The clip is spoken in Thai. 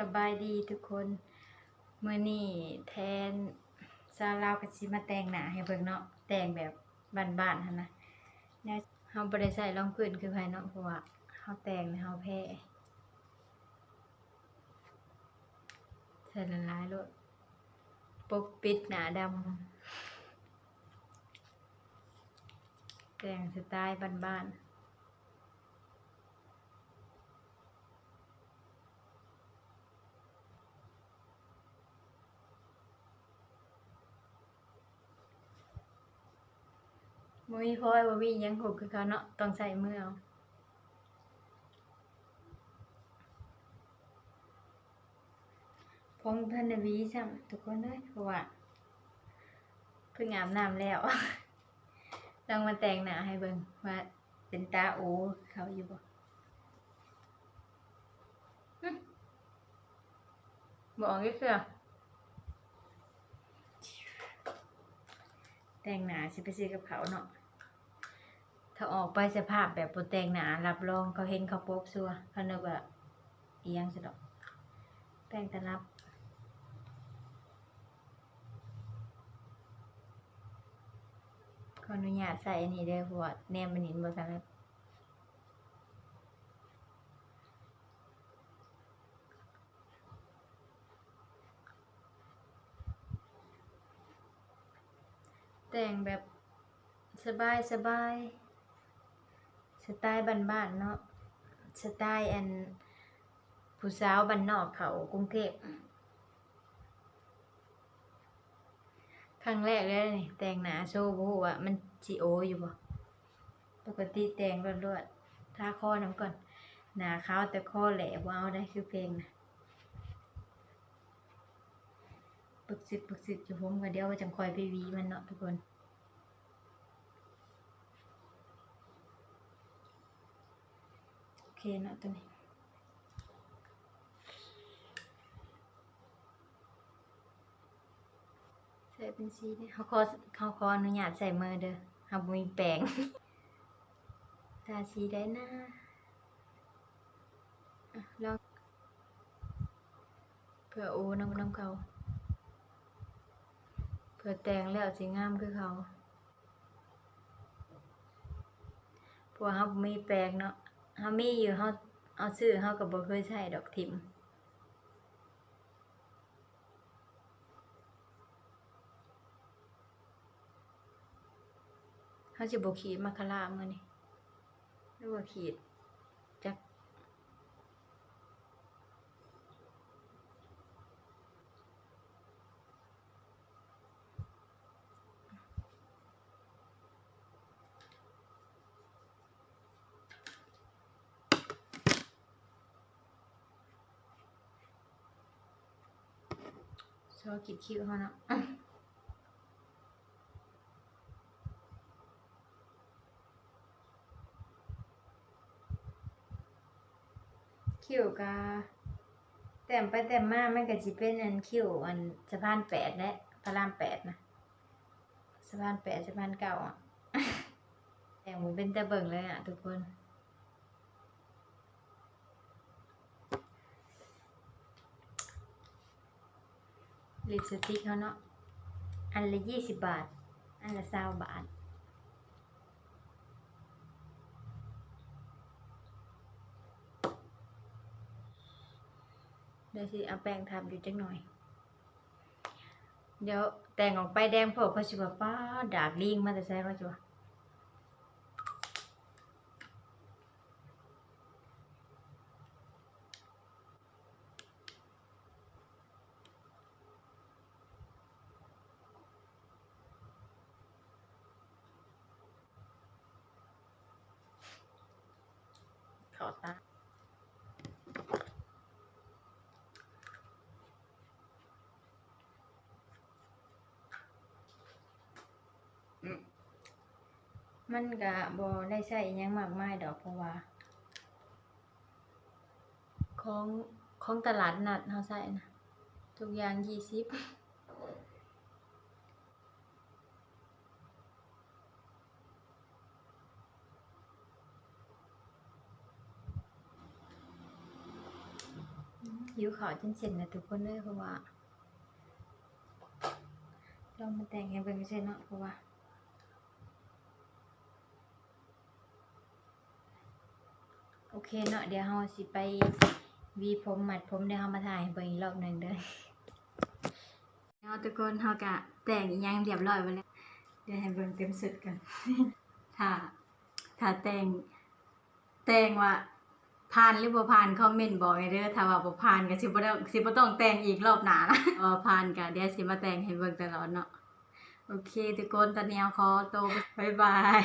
สบายดีทุกคนเมื่อนี่แทนซาลาวกับซิมาแต่งหนาให้เบิ่งเนาะแต่งแบบบานๆหั่นนะแล้วเฮาบ่ได้ใส่รองพื้นคือไผเนาะเพราะว่าเฮาแต่งแล้วเฮาแพ้ใส่ละลายโลดปกปิดหนาดำแต่งสไตล์บ้านๆ บ่มีพลอยบ่มีหยังหุบคือเขาเนาะต้องใส่มือเอาพงทันวีซ้ำทุกคนเอ้ยเพราะว่าเพิ่งอาบน้ำแล้วต้องมาแต่งหน้าให้เบิ่งว่าเป็นตาโอเขาอยู่บ่บอกอีกคือแต่งหน้าสิไปซื้อกับเขาเนาะ ถ้าออกไปสภาพแบบโปรแตงหนารับรองเขาเห็นเขาปุ๊บซัวเขาเนึกว่าเอียงสะดอกแต่งต่รับขออนุญาตใส่อันนี้เด้อเพราะว่าแนมมันเห็นบ่ทันแล้วแต่งแบบสบายสบาย ไตล์บ้านๆเนาะสไตล์อันผู้สาวบ้านนอกเขากรุงเทพครั้งแรกเลยนี่แต่งหนาโชว์บูว่ามันสิโออยู่บ่ปกติแต่งรวดๆทาคอน้ำก่อน หนาขาวแต่คอแหลบ่เอาได้คือเพลงนะปึกสิบปึกสิบอยู่ผมก็เดี๋ยวว่าจังคอยไปวีมันเนาะทุกคน โอ เคเนาะตัวนี้ใส่เป็นสีเนี่เขาขอเขาขออนุญาตใส่มือเด้อเขาบ่มีแปรงทาสีได้นะลองเผื่อโอ้น้ำน้ำเขาเผื่อแต่งแล้วสิงามคือเขาพว่าเขาบ่มีแปรงเนาะ เขามีอยู่เขาเอาซื้อเขาก็บ่เคยใช้ดอกทิมเขาจะบขีดมาคารามือนี่หรือว่าขีดจัก ชอบขีดคิ้วเขาเนาะคิวกาแต่มไปแต่มมามันก็สิเป็นอันคิวอันสะพานแปดและพระรามแปดนะสะพานแปดสะพานเก่าอะแต่หมูเป็นตะเบิ่งเลยอะทุกคน ลิปสติกเขาเนาะ อันละยี่สิบบาท อันละสาบาท เดี๋ยวสิเอาแป้งทับอยู่จักหน่อย เดี๋ยวแต่งออกไปแดงพวกเขาสิว่าป้าดากลิงมาแต่ใส่ว่าจวบ ขอตามันก็บ่ได้ใช้ยังมากมายดอกเพราะว่า ของของตลาดนัดเฮาใช้นะ ทุกอย่างยี่สิบ หิวขาวจนเสร็จนะทุกคนเลยเพราะว่าเรามาแต่งให้เบิ่งใช่เนาะเพราะว่าโอเคเนาะเดี๋ยวเราสิไปวีผมหมัดผมเดี๋ยวเรามาถ่ายเบิ่งอีกรอบหนึ่งเด้อเอาทุกคนเรากะแต่งอีกอย่างเรียบร้อยไปแล้วเดี๋ยวให้เบิ่งเต็มสุดกันถ้าถ้าแต่งแต่งว่า ผ่านหรือบ่ผ่านคอมเมนต์บอกให้เด้อถ้าว่าบ่ผ่านก็สิบ่ได้สิบ่ต้องแต่งอีกรอบหน้านะเออผ่านก็เดี๋ยวสิมาแต่งให้เบิ่งตลอดเนาะโอเคทุกคนตอนนี้ขอตัวบ๊ายบาย